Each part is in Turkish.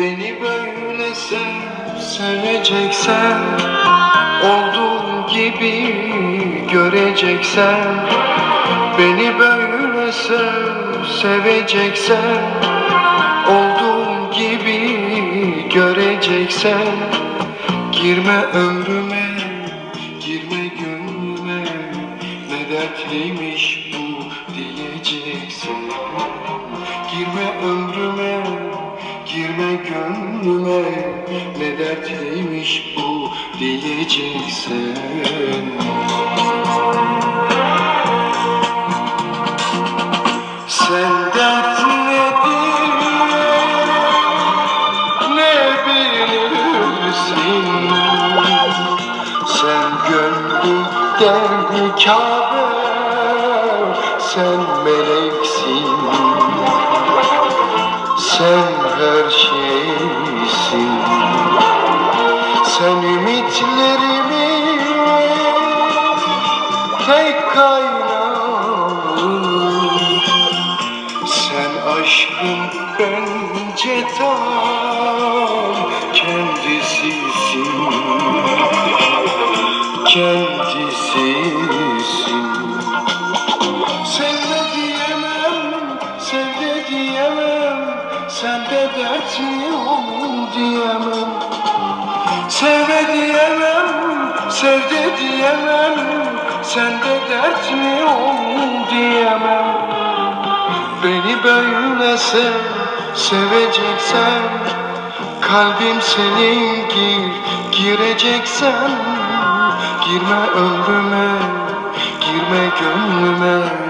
böyle sev, seveceksen Olduğum gibi göreceksen Beni böyle sev, seveceksen Olduğum gibi göreceksen Girme ömrüme, girme gönlüme Ne dertliymiş ömrüme, girme gönlüme. Ne dertliymiş bu diyeceksin Sen dert nedir ne bilirsin? Sen gönlüm derdi Kabe Sen meleksin Sen her şeysin. Sen ümitlerimi tek kaynağım sen aşkın bence tam kendisisin. Kendisisin. Sen de diyemem, sen de diyemem Sen de dertli ol diyemem. Sevme diyemem, sevde diyemem. Sen de dertli ol diyemem. Beni böyle sev, seveceksen Kalbim senin gir, gireceksen Girme ömrüme, girme gönlüme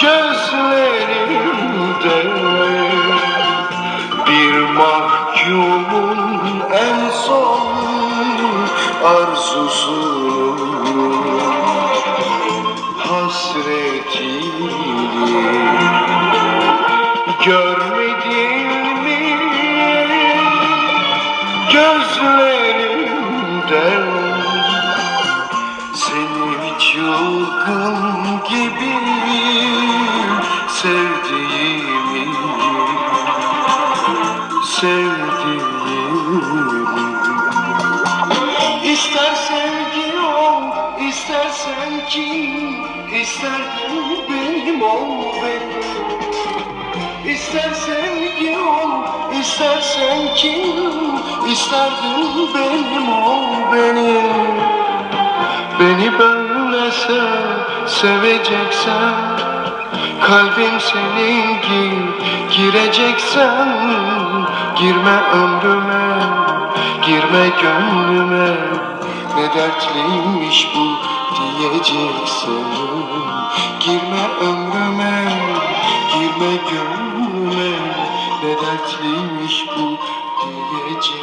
gözlerimde bir mahkumun en son arzusunu hasretini görmedin mi gözlerimden seni çılgın Sevdiğimi İster sevgi ol, istersen kim İstersen benim ol benim. İster sevgi ol, istersen kim İsterdin benim ol benim. Beni böyle sev, seveceksen Kalbim senin gir, gireceksen Girme ömrüme, girme gönlüme. Ne dertliymiş bu diyeceksin. Girme ömrüme, girme gönlüme. Ne dertliymiş bu diyeceksin